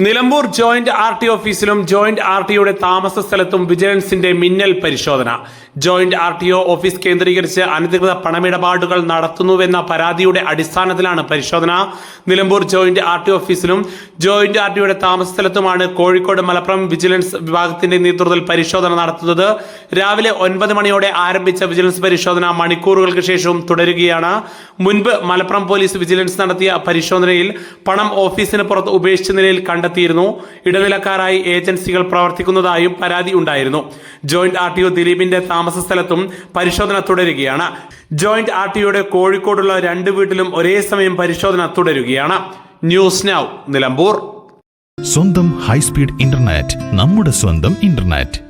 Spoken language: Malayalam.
നിലമ്പൂർ ജോയിന്റ് ആർ ടി ഓഫീസിലും ജോയിന്റ് ആർ ടിയുടെ താമസ സ്ഥലത്തും വിജിലൻസിന്റെ മിന്നൽ പരിശോധന. Joint R T O office കേന്ദ്രീകരിച്ച് അനധികൃത പണമിടപാടുകൾ നടത്തുന്നുവെന്ന പരാതിയുടെ അടിസ്ഥാനത്തിലാണ് പരിശോധന. നിലമ്പൂർ ജോയിന്റ് ആർ ടി ഓഫീസിലും ജോയിന്റ് ആർ ടിയുടെ താമസ സ്ഥലത്തുമാണ് കോഴിക്കോട് മലപ്പുറം വിജിലൻസ് വിഭാഗത്തിന്റെ നേതൃത്വത്തിൽ പരിശോധന നടത്തുന്നത്. രാവിലെ ഒൻപത് മണിയോടെ ആരംഭിച്ച വിജിലൻസ് പരിശോധന മണിക്കൂറുകൾക്ക് ശേഷവും തുടരുകയാണ്. മുൻപ് മലപ്പുറം പോലീസ് വിജിലൻസ് നടത്തിയ പരിശോധനയിൽ പണം ഓഫീസിന് പുറത്ത് ഉപേക്ഷിച്ച നിലയിൽ കണ്ടെത്തിയിരുന്നു. ഇടനിലക്കാരായി ഏജൻസികൾ പ്രവർത്തിക്കുന്നതായും പരാതി ഉണ്ടായിരുന്നു. ജോയിന്റ് ആർ ടി ഒ ദിലീപിന്റെ താമസ സ്ഥലത്തും പരിശോധന തുടരുകയാണ്. ജോയിന്റ് ആർ ടി ഒയുടെ കോഴിക്കോടുള്ള രണ്ട് വീട്ടിലും ഒരേ സമയം പരിശോധന തുടരുകയാണ്. News now Nilambur. സ്വന്തം ഹൈസ്പീഡ് ഇന്റർനെറ്റ് നമ്മുടെ സ്വന്തം ഇന്റർനെറ്റ്.